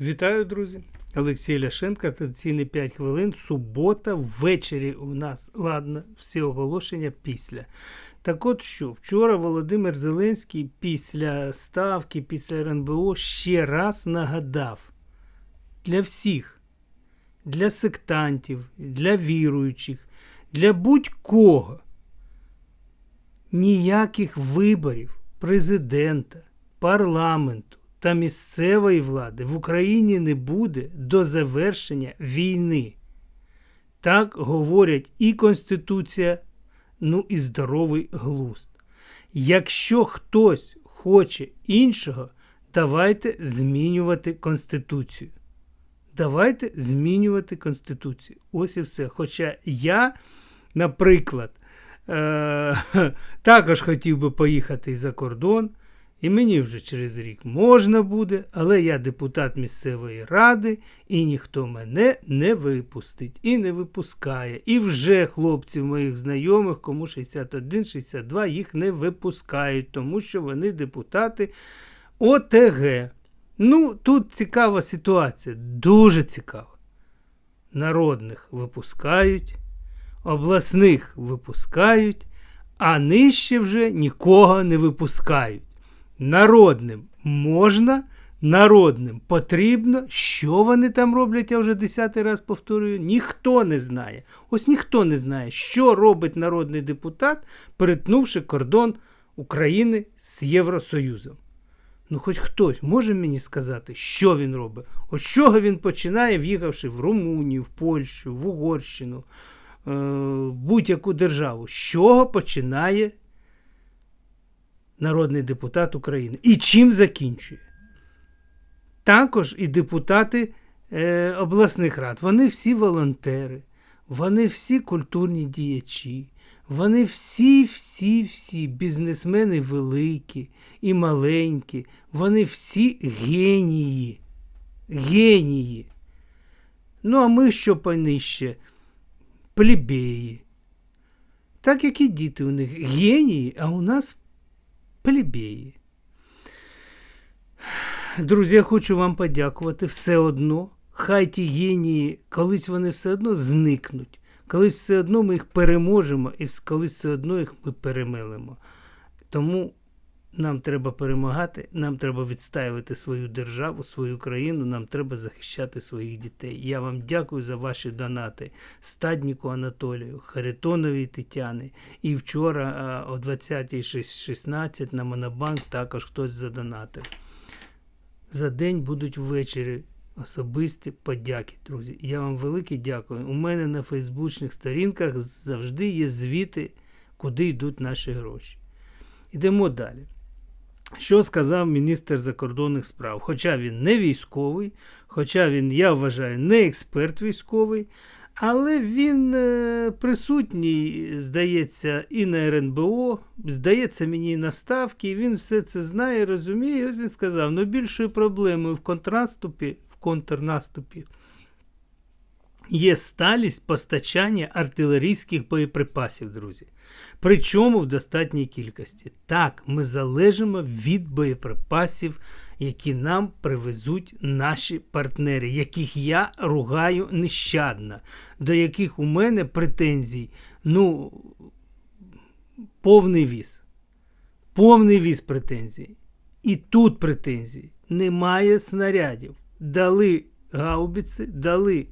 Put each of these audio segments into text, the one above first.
Вітаю, друзі! Олексій Ляшенко, традиційні 5 хвилин. Субота ввечері у нас. Ладно, всі оголошення після. Так от що, вчора Володимир Зеленський після ставки, після РНБО ще раз нагадав для всіх, для сектантів, для віруючих, для будь-кого ніяких виборів президента, парламенту та місцевої влади в Україні не буде до завершення війни. Так говорять і Конституція, ну і здоровий глузд. Якщо хтось хоче іншого, давайте змінювати Конституцію. Давайте змінювати Конституцію. Ось і все. Хоча я, наприклад, е- також хотів би поїхати за кордон, і мені вже через рік можна буде, але я депутат місцевої ради, і ніхто мене не випустить і не випускає. І вже хлопців моїх знайомих, кому 61-62, їх не випускають, тому що вони депутати ОТГ. Ну, тут цікава ситуація, дуже цікава. Народних випускають, обласних випускають, а нижче вже нікого не випускають. Народним можна, народним потрібно. Що вони там роблять, я вже десятий раз повторюю, ніхто не знає. Ось ніхто не знає, що робить народний депутат, перетнувши кордон України з Євросоюзом. Ну, хоч хтось може мені сказати, що він робить? От чого він починає, в'їхавши в Румунію, в Польщу, в Угорщину, е- будь-яку державу. З чого починає народний депутат України? І чим закінчує? Також і депутати е- обласних рад. Вони всі волонтери, вони всі культурні діячі. Вони всі, всі, всі бізнесмени великі і маленькі, вони всі генії. Генії. Ну, а ми що понижче? Плебеї. Так як і діти у них генії, а у нас плебеї. Друзі, я хочу вам подякувати все одно. Хай ті генії, колись вони все одно зникнуть. Колись все одно ми їх переможемо і колись все одно їх ми перемелимо. Тому нам треба перемагати, нам треба відстаювати свою державу, свою країну, нам треба захищати своїх дітей. Я вам дякую за ваші донати Стадніку Анатолію, Харитоновій Тетяни. І вчора о 20.16 на Монобанк також хтось задонатив. За день будуть ввечері особисті подяки, друзі. Я вам велике дякую. У мене на фейсбучних сторінках завжди є звіти, куди йдуть наші гроші. Йдемо далі. Що сказав міністр закордонних справ? Хоча він не військовий, хоча він, я вважаю, не експерт військовий, але він е, присутній, здається, і на РНБО, здається, мені і на ставки, він все це знає, розуміє. Ось він сказав: ну більшою проблемою в контраступі в контрнаступі. Є сталість постачання артилерійських боєприпасів, друзі. Причому в достатній кількості. Так, ми залежимо від боєприпасів, які нам привезуть наші партнери, яких я ругаю нещадно, до яких у мене претензій, ну, повний віз. Повний віз претензій. І тут претензій. Немає снарядів дали гаубиці, дали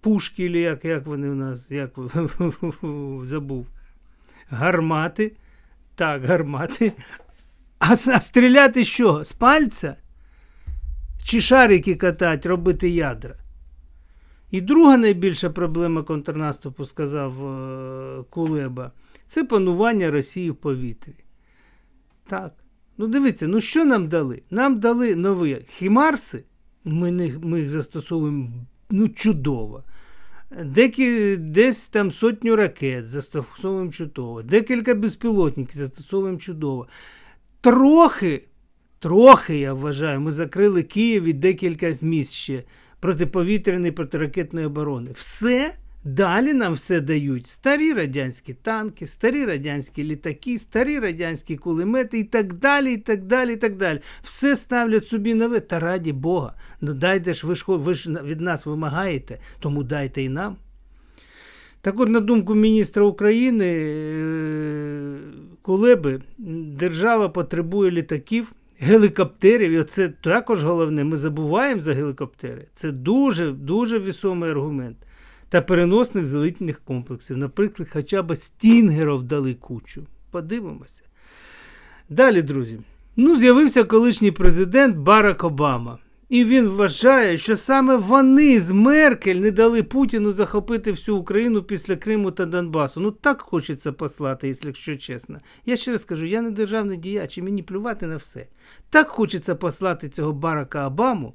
пушки, як як вони у нас, як забув, гармати. Так, гармати. А, а стріляти що? З пальця? Чи шарики катати, робити ядра? І друга найбільша проблема контрнаступу, сказав е, Кулеба, це панування Росії в повітрі. Так. Ну, дивіться, ну що нам дали? Нам дали нові хімарси, ми не, ми їх застосовуємо ну, чудово. Декі, десь там сотню ракет застосовуємо чудово, декілька безпілотників застосовуємо чудово. Трохи, трохи, я вважаю, ми закрили Київ і декілька місць ще протиповітряної протиракетної оборони. Все Далі нам все дають старі радянські танки, старі радянські літаки, старі радянські кулемети і так далі. і так далі, і так далі. Все ставлять собі нове. Та раді Бога. Ну дайте ж ви ж ви ж від нас вимагаєте, тому дайте і нам. Так от, на думку міністра України е, Кулеби, держава потребує літаків, гелікоптерів, і це також головне. Ми забуваємо за гелікоптери. Це дуже дуже вісомий аргумент. Та переносних злітних комплексів. Наприклад, хоча б стінгерів дали кучу. Подивимося. Далі, друзі. Ну, з'явився колишній президент Барак Обама. І він вважає, що саме вони з Меркель не дали Путіну захопити всю Україну після Криму та Донбасу. Ну так хочеться послати, якщо чесно. Я ще раз кажу, я не державний діяч і мені плювати на все. Так хочеться послати цього Барака Обаму,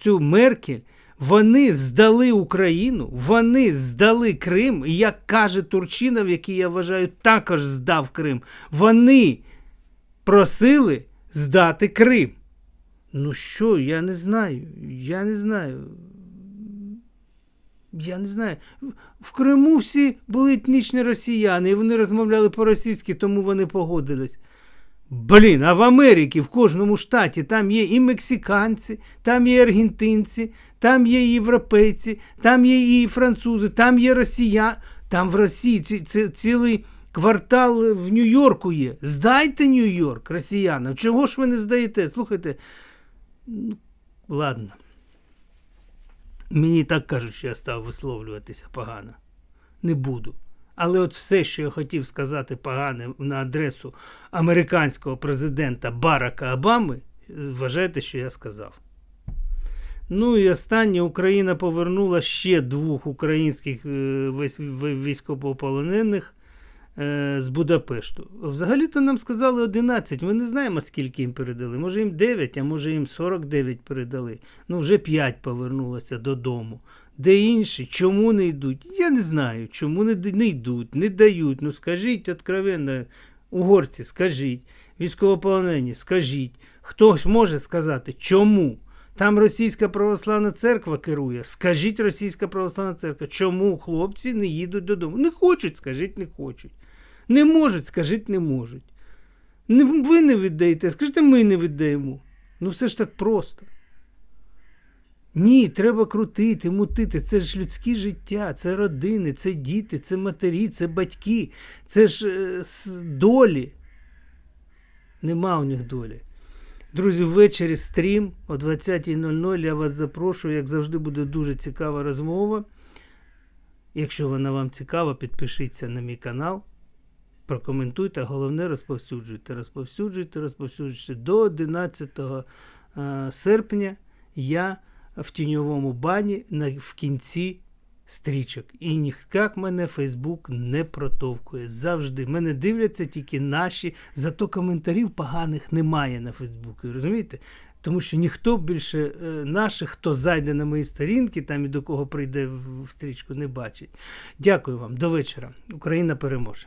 цю Меркель. Вони здали Україну, вони здали Крим, і як каже Турчинов, який я вважаю, також здав Крим. Вони просили здати Крим. Ну що, я не знаю. Я не знаю. Я не знаю. В Криму всі були етнічні росіяни, і вони розмовляли по-російськи, тому вони погодились. Блін, а в Америці в кожному штаті там є і мексиканці, там є аргентинці, там є європейці, там є і французи, там є росіяни. Там в Росії ці, ці, цілий квартал в Нью-Йорку є. Здайте Нью-Йорк росіянам. Чого ж ви не здаєте? Слухайте. Ну, ладно. Мені так кажуть, що я став висловлюватися погано. Не буду. Але от все, що я хотів сказати погане на адресу американського президента Барака Обами, вважайте, що я сказав. Ну і останнє Україна повернула ще двох українських е, військовополонених е, з Будапешту. Взагалі-то нам сказали 11. Ми не знаємо, скільки їм передали. Може їм 9, а може їм 49 передали. Ну, вже 5 повернулося додому. Де інші, чому не йдуть? Я не знаю, чому не, не йдуть, не дають. Ну скажіть откровенно, угорці, скажіть, військовополонені, скажіть. Хтось може сказати, чому? Там російська православна церква керує. Скажіть російська православна церква, чому хлопці не їдуть додому? Не хочуть, скажіть, не хочуть. Не можуть, скажіть, не можуть. Ви не віддаєте, скажіть, ми не віддаємо. Ну все ж так просто. Ні, треба крутити, мутити. Це ж людське життя, це родини, це діти, це матері, це батьки, це ж е, долі. Нема у них долі. Друзі, ввечері стрім о 20.00 я вас запрошую. Як завжди, буде дуже цікава розмова. Якщо вона вам цікава, підпишіться на мій канал. Прокоментуйте, головне розповсюджуйте. Розповсюджуйте, розповсюджуйте. До 11 серпня я в тіньовому бані в кінці стрічок. І ніяк мене Фейсбук не протовкує. Завжди. Мене дивляться тільки наші, зато коментарів поганих немає на Фейсбуку. Розумієте? Тому що ніхто більше наших, хто зайде на мої сторінки, там і до кого прийде в стрічку, не бачить. Дякую вам, до вечора. Україна переможе.